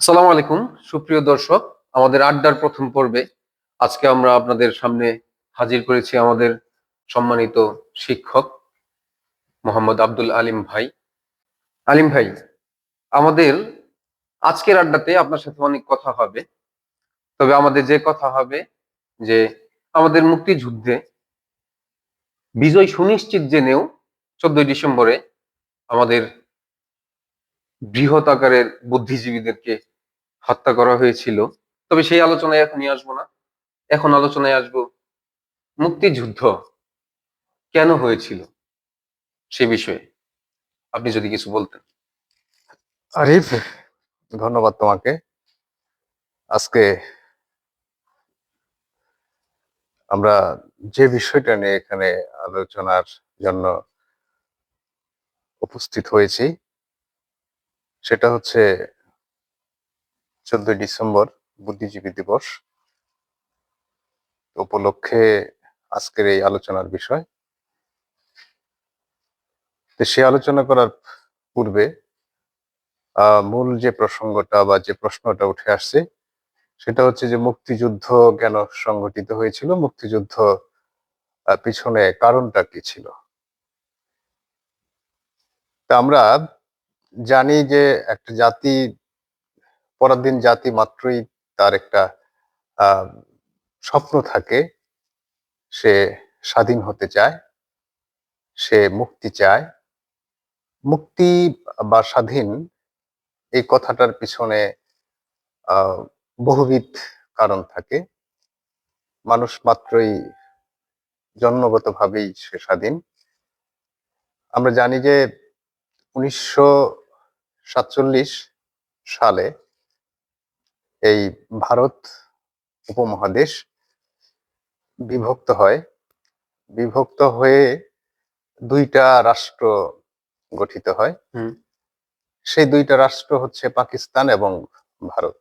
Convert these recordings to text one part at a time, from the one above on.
আসসালামু আলাইকুম। সুপ্রিয় দর্শক, আমাদের আড্ডার প্রথম পর্বে আজকে আমরা আপনাদের সামনে হাজির করেছি আমাদের সম্মানিত শিক্ষক মোহাম্মদ আব্দুল আলিম ভাই। আলিম ভাই, আমাদের আজকের আড্ডাতে আপনার সাথে অনেক কথা হবে, তবে আমাদের যে কথা হবে যে আমাদের মুক্তিযুদ্ধে বিজয় সুনিশ্চিত জেনেও চোদ্দই ডিসেম্বরে আমাদের বৃহৎ আকারের বুদ্ধিজীবীদেরকে হত্যা করা হয়েছিল। তবে সেই আলোচনায় এখন নিয়ে আসব না। এখন আলোচনায় আসব মুক্তিযুদ্ধ কেন হয়েছিল সে বিষয়ে। আপনি যদি কিছু বলতেন। আরিফ, ধন্যবাদ তোমাকে। আজকে আমরা যে বিষয়টা নিয়ে এখানে আলোচনার জন্য উপস্থিত হয়েছি সেটা হচ্ছে চোদ্দই ডিসেম্বর বুদ্ধিজীবী দিবস। উপলক্ষে আজকের এই আলোচনার বিষয়। সে আলোচনা করার পূর্বে মূল যে প্রসঙ্গটা বা যে প্রশ্নটা উঠে আসছে, সেটা হচ্ছে যে মুক্তিযুদ্ধ কেন সংগঠিত হয়েছিল? মুক্তিযুদ্ধ পিছনে কারণটা কি ছিল? তা আমরা জানি যে একটা জাতি পরাধীন জাতি মাত্রই তার একটা স্বপ্ন থাকে। সে স্বাধীন হতে চায়, সে মুক্তি চায়। মুক্তি বা স্বাধীন এই কথাটার পিছনে বহুবিধ কারণ থাকে। মানুষ মাত্রই জন্মগতভাবেই সে স্বাধীন। আমরা জানি যে উনিশশো সাতচল্লিশ সালে এই ভারত উপমহাদেশ বিভক্ত হয়। বিভক্ত হয়ে দুইটা রাষ্ট্র গঠিত হয়। হুম। সেই দুইটা রাষ্ট্র হচ্ছে পাকিস্তান এবং ভারত।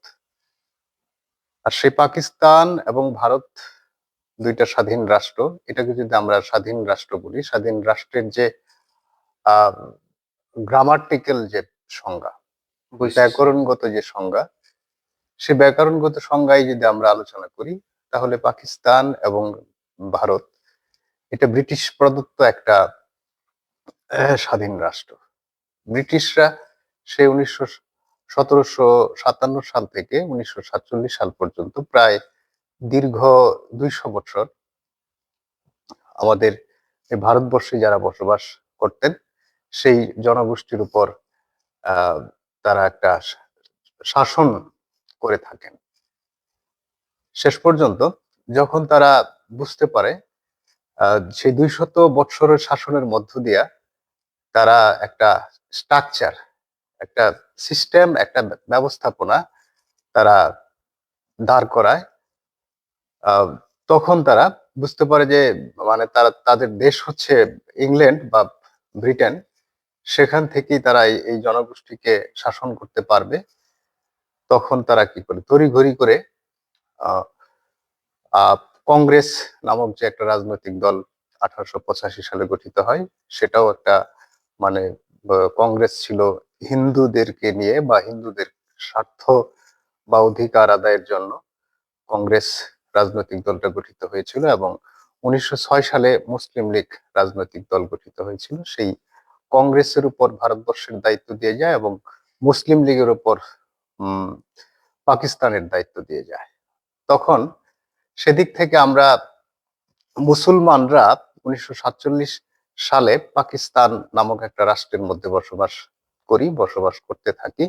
আর সেই পাকিস্তান এবং ভারত দুইটা স্বাধীন রাষ্ট্র। এটাকে যদি আমরা স্বাধীন রাষ্ট্র বলি স্বাধীন রাষ্ট্রের যে গ্রামাটিক্যাল যে সংজ্ঞা। ব্যাকরণগত যে সংজ্ঞা সে ব্যাকরণগত সংজ্ঞায় যদি আমরা আলোচনা করি তাহলে পাকিস্তান এবং ভারত এটা ব্রিটিশ প্রদত্ত একটা স্বাধীন রাষ্ট্র। ব্রিটিশরা সে উনিশশো সতেরোশো সাতান্ন সাল থেকে উনিশশো সাতচল্লিশ সাল পর্যন্ত প্রায় দীর্ঘ দুইশো বছর আমাদের ভারতবর্ষে যারা বসবাস করতেন সেই জনগোষ্ঠীর উপর তারা একটা শাসন করে থাকেন। শেষ পর্যন্ত যখন তারা বুঝতে পারে সেই দুইশত বৎসরের শাসনের মধ্য দিয়া তারা একটা স্ট্রাকচার একটা সিস্টেম একটা ব্যবস্থাপনা তারা দাঁড় করায় তখন তারা বুঝতে পারে যে মানে তারা, তাদের দেশ হচ্ছে ইংল্যান্ড বা ব্রিটেন। সেখান থেকেই তারা এই- জনগোষ্ঠীকে শাসন করতে পারবে। তখন তারা কি করে? তড়িঘড়ি করে কংগ্রেস নামক যে একটা রাজনৈতিক দল আঠারোশো পঁচাশি সালে গঠিত হয়, সেটাও একটা মানে কংগ্রেস ছিল হিন্দুদেরকে নিয়ে বা হিন্দুদের স্বার্থ বা অধিকার আদায়ের জন্য কংগ্রেস রাজনৈতিক দলটা গঠিত হয়েছিল এবং উনিশশো ছয় সালে মুসলিম লীগ রাজনৈতিক দল গঠিত হয়েছিল। সেই কংগ্রেসের উপর ভারতবর্ষের দায়িত্ব দিয়ে যায় এবং মুসলিম লীগের উপর পাকিস্তানের দায়িত্ব দিয়ে যায়। তখন সেদিক থেকে আমরা মুসলমানরা উনিশশো সাতচল্লিশ সালে পাকিস্তান নামক একটা রাষ্ট্রের মধ্যে বসবাস করি, বসবাস করতে থাকি।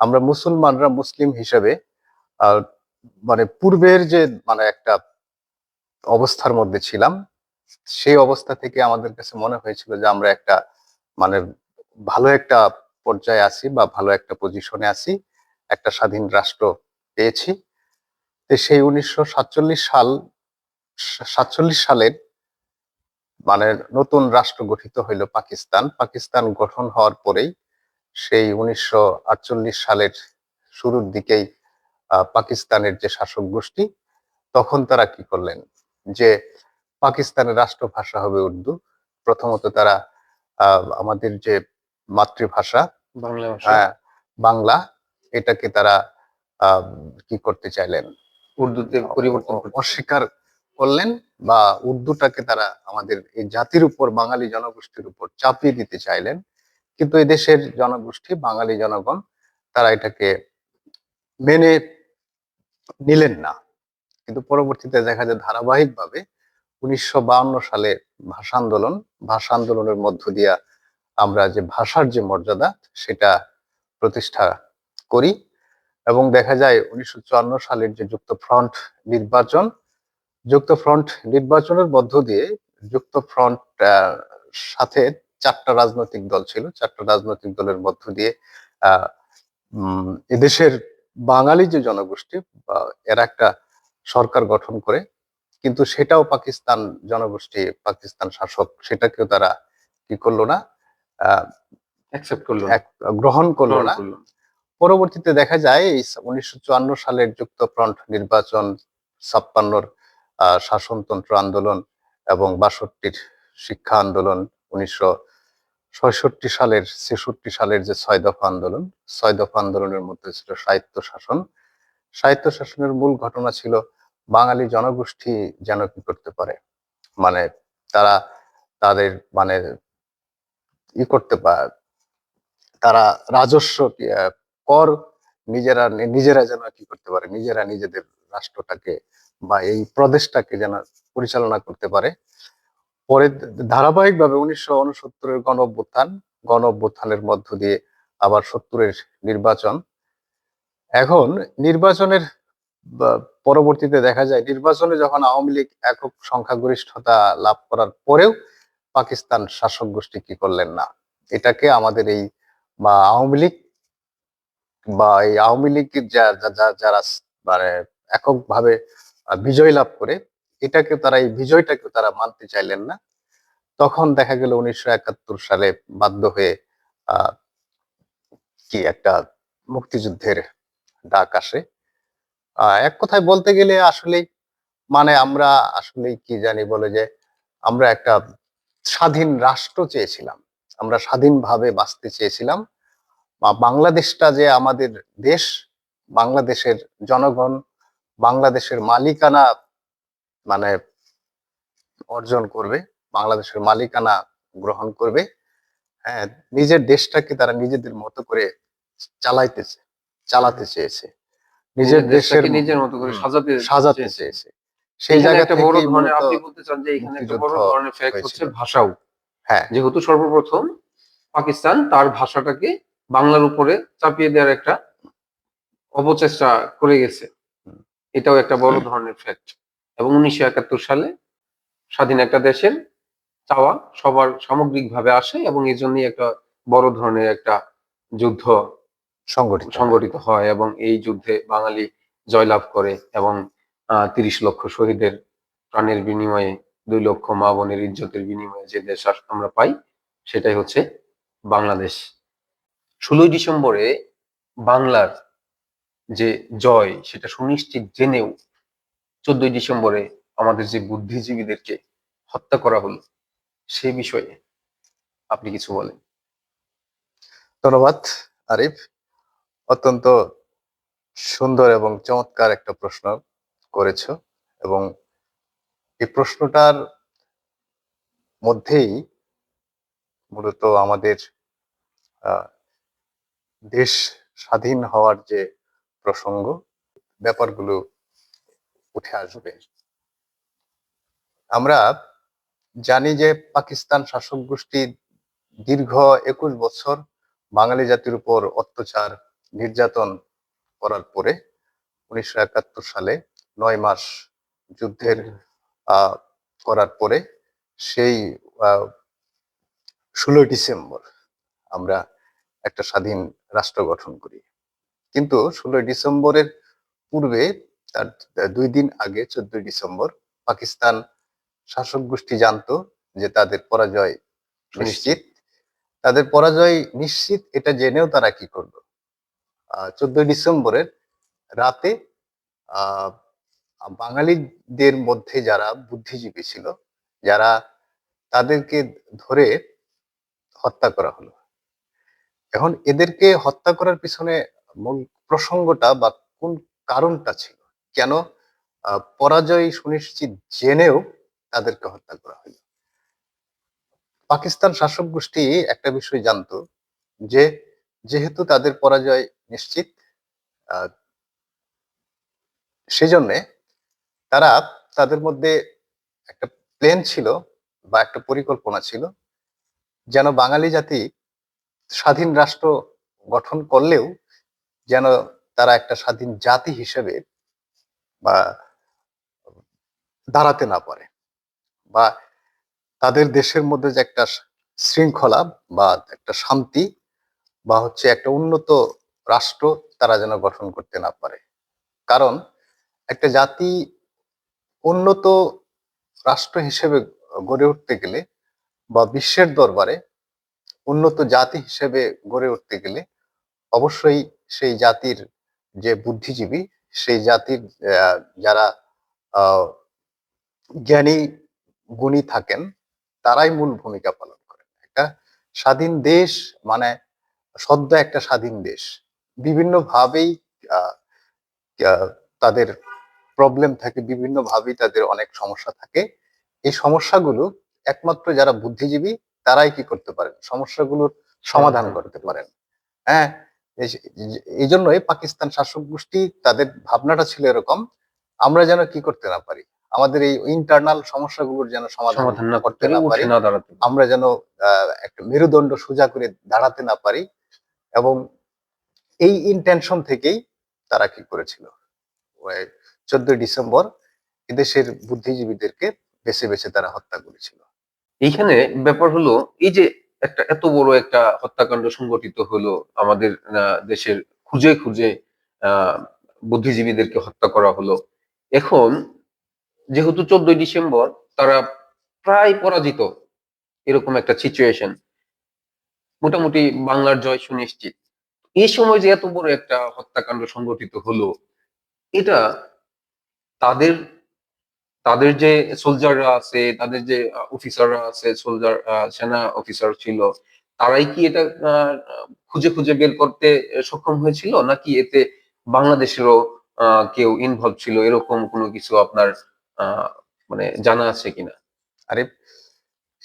আমরা মুসলমানরা মুসলিম হিসেবে মানে পূর্বের যে মানে একটা অবস্থার মধ্যে ছিলাম, সেই অবস্থা থেকে আমাদের কাছে মনে হয়েছিল যে আমরা একটা মানে ভালো একটা পর্যায়ে আছি বা ভালো একটা পজিশনে আছি, একটা স্বাধীন রাষ্ট্র পেয়েছি। তো সেই উনিশশো সাতচল্লিশ সাল, সাতচল্লিশ সালের মানে নতুন রাষ্ট্র গঠিত হইল পাকিস্তান। পাকিস্তান গঠন হওয়ার পরেই সেই উনিশশো আটচল্লিশ সালের শুরুর দিকেই পাকিস্তানের যে শাসক গোষ্ঠী, তখন তারা কি করলেন? যে পাকিস্তানের রাষ্ট্রভাষা হবে উর্দু। প্রথমত তারা আমাদের যে মাতৃভাষা বাংলা ভাষা। হ্যাঁ বাংলা এটাকে তারা কি করতে চাইলেন? উর্দুতে পরিবর্তন অস্বীকার করলেন বা উর্দুটাকে তারা আমাদের এই জাতির উপর বাঙালি জনগোষ্ঠীর উপর চাপিয়ে দিতে চাইলেন। কিন্তু এই দেশের জনগোষ্ঠী বাঙালি জনগণ তারা এটাকে মেনে নিলেন না। কিন্তু পরবর্তীতে দেখা যায় ধারাবাহিকভাবে উনিশশো সালে ভাষা আন্দোলন, ভাষা আন্দোলনের মধ্য দিয়া আমরা যে ভাষার যে মর্যাদা, সেটা প্রতিষ্ঠা করি এবং দেখা যায় উনিশশো চুয়ান্ন সালের যে যুক্ত ফ্রন্ট নির্বাচন যুক্ত ফ্রন্ট নির্বাচনের মধ্য দিয়ে যুক্ত ফ্রন্ট সাথে চারটা রাজনৈতিক দল ছিল। চারটা রাজনৈতিক দলের মধ্য দিয়ে এদেশের বাঙালি যে জনগোষ্ঠী এরা একটা সরকার গঠন করে কিন্তু সেটাও পাকিস্তান জনগোষ্ঠী পাকিস্তান শাসক সেটাকেও তারা কি করল না গ্রহণ করল না। পরবর্তীতে দেখা যায় এই উনিশশো চুয়ান্ন সালের যুক্তফ্রন্ট নির্বাচন ছাপ্পান্নর শাসনতন্ত্র আন্দোলন এবং বাষট্টির শিক্ষা আন্দোলন উনিশশো ছয়ষট্টি সালের ছেষট্টি সালের যে ছয় দফা আন্দোলন ছয় দফা আন্দোলনের মধ্যে ছিল সাহিত্য শাসন। সাহিত্য শাসনের মূল ঘটনা ছিল বাঙালি জনগোষ্ঠী যেন কি করতে পারে? মানে তারা তাদের মানে ই করতে পারে তারা রাজস্ব কর নিজেরা নিজেরা যেন কি করতে পারে? নিজেরা নিজেদের রাষ্ট্রটাকে বা এই প্রদেশটাকে যেন পরিচালনা করতে পারে। পরে ধারাবাহিকভাবে উনিশশো উনসত্তরের গণ অভ্যুত্থান গণ অভ্যুত্থানের মধ্য দিয়ে আবার সত্তরের নির্বাচন। এখন নির্বাচনের পরবর্তীতে দেখা যায় নির্বাচনে যখন আওয়ামী লীগ একক সংখ্যাগরিষ্ঠতা লাভ করার পরেও পাকিস্তান শাসক গোষ্ঠী কি করলেন না? এটাকে আমাদের এই বা আওয়ামী লীগ বা এই আওয়ামী যা- যারা মানে এককভাবে বিজয় লাভ করে, এটাকে তারা এই বিজয়টাকে তারা মানতে চাইলেন না। তখন দেখা গেল উনিশশো একাত্তর সালে বাধ্য হয়ে কি একটা মুক্তিযুদ্ধের ডাক আসে। এক কথায় বলতে গেলে আসলে মানে আমরা আসলে কি জানি বলে যে আমরা একটা স্বাধীন রাষ্ট্র চেয়েছিলাম। আমরা স্বাধীনভাবে বাঁচতে চেয়েছিলাম। বাংলাদেশটা যে আমাদের দেশ, বাংলাদেশের জনগণ, বাংলাদেশের মালিকানা মানে অর্জন করবে, বাংলাদেশের মালিকানা গ্রহণ করবে হ্যাঁ নিজের দেশটাকে তারা নিজেদের মতো করে চালাইতেছে, চালাতে চেয়েছে। নিজের দেশের নিজের মতো করে সাজাতে সাজাতে চেয়েছে। সেই একটা বড় ধরনের আপনি বলতে চান যে এখানে একটা বড় ধরনের ফ্যাক্ট হচ্ছে ভাষাও। হ্যাঁ। যেহেতু সর্বপ্রথম পাকিস্তান তার ভাষাটাকে বাংলার উপরে চাপিয়ে দেওয়ার একটা অপচেষ্টা করে গেছে। এটাও একটা বড় ধরনের ফ্যাক্ট এবং উনিশশো একাত্তর সালে স্বাধীন একটা দেশের চাওয়া সবার সামগ্রিকভাবে আসে এবং এই জন্যই একটা বড় ধরনের একটা যুদ্ধ সংগঠিত সংগঠিত হয় এবং এই যুদ্ধে বাঙালি জয়লাভ করে এবং তিরিশ লক্ষ শহীদের প্রাণের বিনিময়ে দুই লক্ষ মা বোনের ইজ্জতের বিনিময়ে যে দেশ আমরা পাই সেটাই হচ্ছে বাংলাদেশ। ষোলোই ডিসেম্বরে বাংলার যে জয় সেটা সুনিশ্চিত জেনেও চোদ্দই ডিসেম্বরে আমাদের যে বুদ্ধিজীবীদেরকে হত্যা করা হলো সে বিষয়ে আপনি কিছু বলেন। ধন্যবাদ আরিফ। অত্যন্ত সুন্দর এবং চমৎকার একটা প্রশ্ন করেছ এবং এই প্রশ্নটার মধ্যেই মূলত আমাদের দেশ স্বাধীন হওয়ার যে প্রসঙ্গ, ব্যাপারগুলো উঠে আসবে। আমরা জানি যে পাকিস্তান শাসক গোষ্ঠী দীর্ঘ একুশ বছর বাঙালি জাতির উপর অত্যাচার নির্যাতন করার পরে উনিশশো একাত্তর সালে নয় মাস যুদ্ধের করার পরে সেই ষোলোই ডিসেম্বর আমরা একটা স্বাধীন রাষ্ট্র গঠন করি। কিন্তু ষোলোই ডিসেম্বরের পূর্বে তার দুই দিন আগে চোদ্দই ডিসেম্বর পাকিস্তান শাসক গোষ্ঠী জানতো যে তাদের পরাজয় নিশ্চিত। তাদের পরাজয় নিশ্চিত এটা জেনেও তারা কি করল? চোদ্দই ডিসেম্বরের রাতে বাঙালিদের মধ্যে যারা বুদ্ধিজীবী ছিল, যারা তাদেরকে ধরে হত্যা করা হলো। এখন এদেরকে হত্যা করার পিছনে মূল প্রসঙ্গটা বা কোন কারণটা ছিল? কেন পরাজয় সুনিশ্চিত জেনেও তাদেরকে হত্যা করা হলো? পাকিস্তান শাসক গোষ্ঠী একটা বিষয় জানতো যে যেহেতু তাদের পরাজয় নিশ্চিত সেজন্যে তারা তাদের মধ্যে একটা প্ল্যান ছিল বা একটা পরিকল্পনা ছিল যেন বাঙালি জাতি স্বাধীন রাষ্ট্র গঠন করলেও যেন তারা একটা স্বাধীন জাতি হিসেবে বা দাঁড়াতে না পারে বা তাদের দেশের মধ্যে যে একটা শৃঙ্খলা বা একটা শান্তি বা হচ্ছে একটা উন্নত রাষ্ট্র তারা যেন গঠন করতে না পারে। কারণ একটা জাতি উন্নত রাষ্ট্র হিসেবে গড়ে উঠতে গেলে বা বিশ্বের দরবারে উন্নত জাতি হিসেবে গড়ে উঠতে গেলে অবশ্যই সেই জাতির যে বুদ্ধিজীবী, সেই জাতির যারা জ্ঞানী, গুণী থাকেন, তারাই মূল ভূমিকা পালন করেন। একটা স্বাধীন দেশ মানে সদ্য একটা স্বাধীন দেশ। বিভিন্ন ভাবেই আহ, আহ, তাদের প্রবলেম থাকে বিভিন্ন ভাবেই তাদের অনেক সমস্যা থাকে। এই সমস্যাগুলো একমাত্র যারা বুদ্ধিজীবী তারাই কি করতে পারেন? সমস্যাগুলোর সমাধান করতে পারেন। হ্যাঁ এই জন্যই পাকিস্তান শাসক গোষ্ঠী তাদের ভাবনাটা ছিল এরকম আমরা যেন কি করতে না পারি? আমাদের এই ইন্টারনাল সমস্যাগুলোর যেন সমাধান না করতে না পারে। আমরা যেন একটা মেরুদণ্ড সোজা করে দাঁড়াতে না পারি এবং এই ইন্টেনশন থেকেই তারা কি করেছিল চোদ্দই ডিসেম্বর এদেশের বুদ্ধিজীবীদেরকে বেছে বেছে তারা হত্যা করেছিল এইখানে ব্যাপার হলো এই যে একটা এত বড় একটা হত্যাকাণ্ড সংগঠিত হলো আমাদের আহ, দেশের খুঁজে খুঁজে আহ, বুদ্ধিজীবীদেরকে হত্যা করা হলো এখন যেহেতু চোদ্দই ডিসেম্বর, তারা প্রায় পরাজিত এরকম একটা সিচুয়েশন মোটামুটি বাংলার জয় সুনিশ্চিত এই সময় যে এত বড় একটা হত্যাকাণ্ড সংগঠিত হলো, এটা তাদের তাদের যে সোলজাররা আছে, তাদের যে অফিসাররা আছে সোলজার সেনা অফিসার ছিল, তারাই কি এটা খুঁজে খুঁজে বের করতে সক্ষম হয়েছিল? নাকি এতে বাংলাদেশেরও কেউ ইনভলভ ছিল? এরকম কোনো কিছু আপনার মানে জানা আছে কিনা? আরে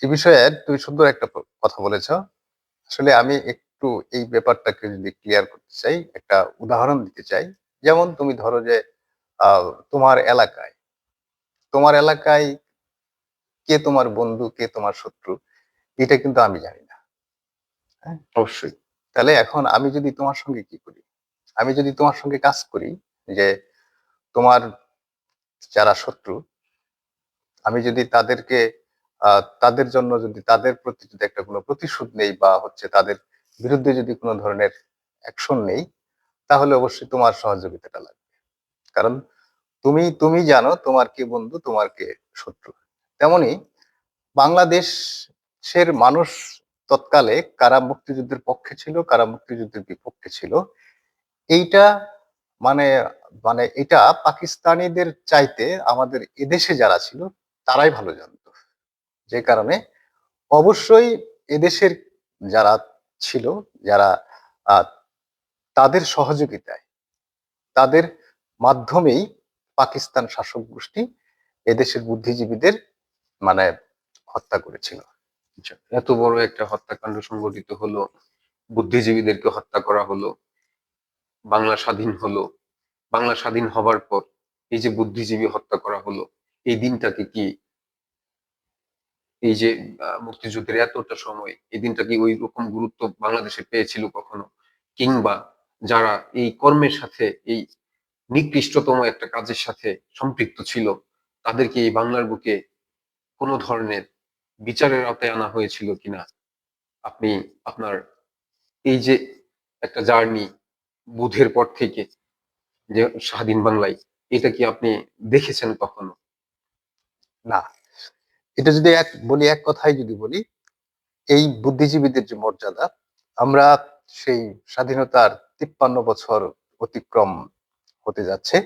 এই বিষয়ে তুমি সুন্দর একটা কথা বলেছ। আসলে আমি একটু এই ব্যাপারটাকে যদি ক্লিয়ার করতে চাই একটা উদাহরণ দিতে চাই। যেমন তুমি ধরো যে তোমার এলাকায় তোমার এলাকায় কে তোমার বন্ধু কে তোমার শত্রু এটা কিন্তু আমি জানি না। অবশ্যই। তাহলে এখন আমি যদি তোমার সঙ্গে কি করি? আমি যদি তোমার সঙ্গে কাজ করি যে তোমার যারা শত্রু, আমি যদি তাদেরকে তাদের জন্য যদি, তাদের প্রতি যদি একটা কোনো প্রতিশোধ নেই বা হচ্ছে তাদের বিরুদ্ধে যদি কোনো ধরনের অ্যাকশন নেই, তাহলে অবশ্যই তোমার সহযোগিতাটা লাগবে। কারণ তুমি তুমি জানো তোমার কে বন্ধু, তোমার কে শত্রু। তেমনি বাংলাদেশের মানুষ তৎকালে কারা মুক্তিযুদ্ধের পক্ষে ছিল, কারা মুক্তিযুদ্ধের বিপক্ষে ছিল, এইটা মানে মানে এটা পাকিস্তানিদের চাইতে আমাদের এদেশে যারা ছিল তারাই ভালো জানতো। যে কারণে অবশ্যই এদেশের যারা ছিল যারা তাদের সহযোগিতায় তাদের মাধ্যমেই পাকিস্তান শাসক গোষ্ঠী এদেশের বুদ্ধিজীবীদের মানে হত্যা করেছিল। আচ্ছা, এত বড় একটা হত্যাকাণ্ড সংগঠিত হলো বুদ্ধিজীবীদেরকে হত্যা করা হলো। বাংলা স্বাধীন হলো। বাংলা স্বাধীন হবার পর এই যে বুদ্ধিজীবী হত্যা করা হলো, এই দিনটাকে কি এই যে মুক্তিযুদ্ধের এতটা সময় এই দিনটা কি ওই রকম গুরুত্ব বাংলাদেশে পেয়েছিল কখনো? কিংবা যারা এই কর্মের সাথে, এই নিকৃষ্টতম একটা কাজের সাথে সম্পৃক্ত ছিল, তাদেরকে এই বাংলার বুকে কোনো ধরনের বিচারের আওতায় আনা হয়েছিল কিনা? আপনি আপনার এই যে একটা জার্নি বুধের পর থেকে যে স্বাধীন বাংলায়, এটা কি আপনি দেখেছেন কখনো? না। এটা যদি এক, বলি এক কথাই যদি বলি, এই বুদ্ধিজীবীদের যে মর্যাদা, আমরা সেই স্বাধীনতার তিপ্পান্ন বছর অতিক্রম হতে যাচ্ছে।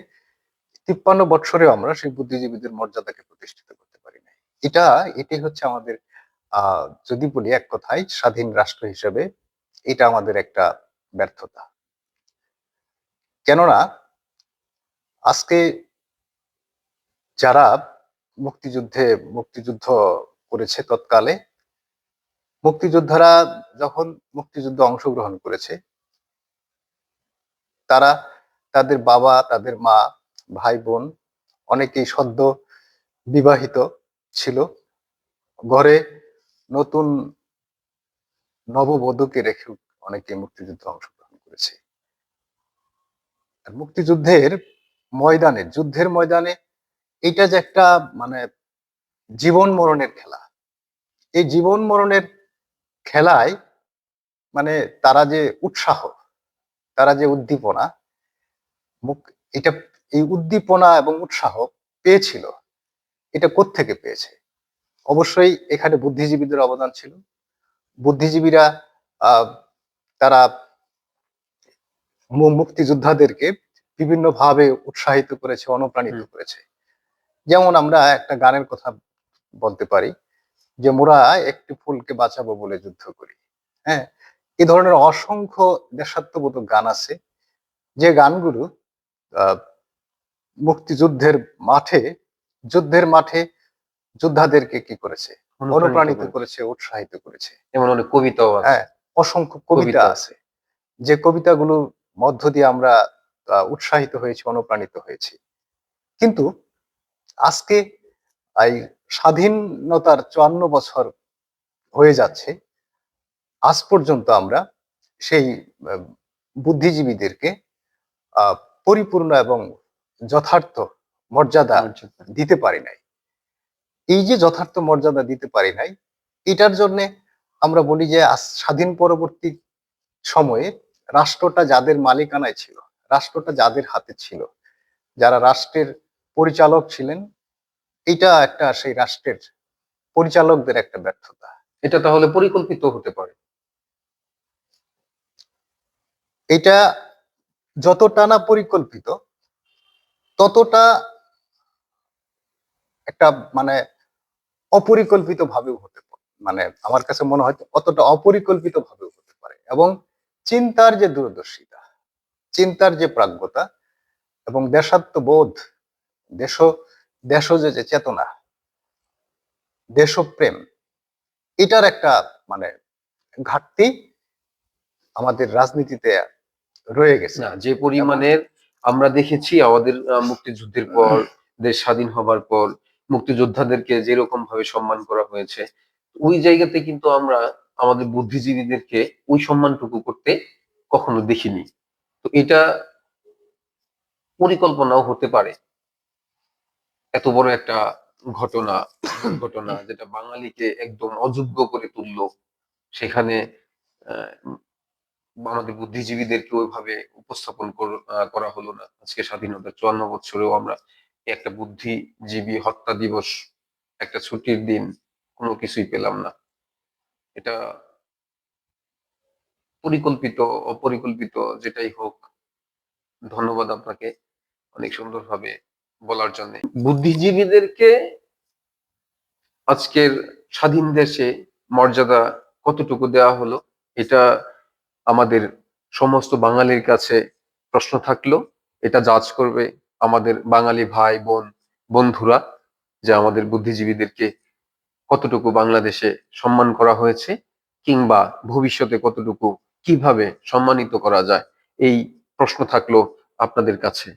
তিপ্পান্ন বছরেও আমরা সেই বুদ্ধিজীবীদের মর্যাদাকে প্রতিষ্ঠিত করতে পারি না এটা, এটাই হচ্ছে আমাদের যদি বলি এক কথায়, স্বাধীন রাষ্ট্র হিসেবে, এটা আমাদের একটা ব্যর্থতা। কেননা আজকে যারা মুক্তিযুদ্ধে মুক্তিযুদ্ধ করেছে তৎকালে, মুক্তিযোদ্ধারা যখন মুক্তিযুদ্ধে অংশগ্রহণ করেছে, তারা তাদের বাবা, তাদের মা, ভাই, বোন অনেকেই সদ্য বিবাহিত ছিল। ঘরে নতুন নববধূকে রেখে অনেকে মুক্তিযুদ্ধে অংশগ্রহণ করেছে। মুক্তিযুদ্ধের ময়দানে, যুদ্ধের ময়দানে এটা যে একটা মানে জীবন মরণের খেলা। এই জীবন মরণের খেলায় মানে তারা যে উৎসাহ, তারা যে উদ্দীপনা এটা এই উদ্দীপনা এবং উৎসাহ পেয়েছিল, এটা কোত্থেকে পেয়েছে? অবশ্যই এখানে বুদ্ধিজীবীদের অবদান ছিল। বুদ্ধিজীবীরা তারা মুক্তিযোদ্ধাদেরকে বিভিন্ন ভাবে উৎসাহিত করেছে অনুপ্রাণিত করেছে। যেমন আমরা একটা গানের কথা বলতে পারি যে মোরা একটি ফুলকে বাঁচাবো বলে যুদ্ধ করি। হ্যাঁ এ ধরনের অসংখ্য দেশাত্মবোধক গান আছে। যে গানগুলো আহ, মুক্তিযুদ্ধের মাঠে যুদ্ধের মাঠে যোদ্ধাদেরকে কি করেছে? অনুপ্রাণিত করেছে। উৎসাহিত করেছে। এমন অনেক কবিতাও হ্যাঁ অসংখ্য কবিতা। আছে। যে কবিতাগুলোর মধ্য দিয়ে আমরা উৎসাহিত হয়েছি অনুপ্রাণিত হয়েছি। কিন্তু আজকে এই স্বাধীনতার চুয়ান্ন বছর হয়ে যাচ্ছে আজ পর্যন্ত আমরা সেই বুদ্ধিজীবীদেরকে আহ, পরিপূর্ণ এবং যথার্থ মর্যাদা। দিতে পারি নাই। এই যে যথার্থ মর্যাদা দিতে পারি নাই এটার জন্য আমরা বলি যে আজ- স্বাধীন পরবর্তী সময়ে রাষ্ট্রটা যাদের মালিকানায় ছিল, রাষ্ট্রটা যাদের হাতে ছিল, যারা রাষ্ট্রের পরিচালক ছিলেন, এটা একটা সেই রাষ্ট্রের পরিচালকদের একটা ব্যর্থতা। এটা তাহলে পরিকল্পিত হতে পারে। এটা যতটা না পরিকল্পিত, ততটা একটা মানে অপরিকল্পিত ভাবেও হতে পারে মানে আমার কাছে মনে হয় অতটা অপরিকল্পিত ভাবেও হতে পারে। এবং চিন্তার যে দূরদর্শিতা চিন্তার যে প্রাজ্ঞতা এবং দেশাত্মবোধ দেশ দেশ যে চেতনা দেশপ্রেম এটার একটা মানে ঘাটতি আমাদের রাজনীতিতে রয়ে গেছে। না যে পরিমাণের আমরা দেখেছি আমাদের মুক্তিযুদ্ধের পর দেশ স্বাধীন হবার পর মুক্তিযোদ্ধাদেরকে যেরকম ভাবে সম্মান করা হয়েছে ওই জায়গাতে কিন্তু আমরা আমাদের বুদ্ধিজীবীদেরকে ওই সম্মানটুকু করতে কখনো দেখিনি। তো এটা পরিকল্পনাও হতে পারে। এত বড় একটা ঘটনা ঘটনা যেটা বাঙালিকে একদম অযোগ্য করে তুললো। সেখানে আমাদের বুদ্ধিজীবীদেরকে ওইভাবে উপস্থাপন করা হলো না। আজকে স্বাধীনতার চুয়ান্ন বছরেও আমরা একটা বুদ্ধিজীবী হত্যা দিবস, একটা ছুটির দিন কোনো কিছুই পেলাম না। এটা পরিকল্পিত, অপরিকল্পিত যেটাই হোক, ধন্যবাদ আপনাকে অনেক সুন্দরভাবে বলার জন্য। বুদ্ধিজীবীদেরকে আজকের স্বাধীন দেশে মর্যাদা কতটুকু দেওয়া হলো, এটা আমাদের সমস্ত বাঙালির কাছে প্রশ্ন থাকল। এটা জাজ করবে আমাদের বাঙালি ভাই, বোন, বন্ধুরা যে আমাদের বুদ্ধিজীবীদেরকে কতটুকু বাংলাদেশে সম্মান করা হয়েছে কিংবা ভবিষ্যতে কতটুকু কীভাবে সম্মানিত করা যায়, এই প্রশ্ন থাকল আপনাদের কাছে।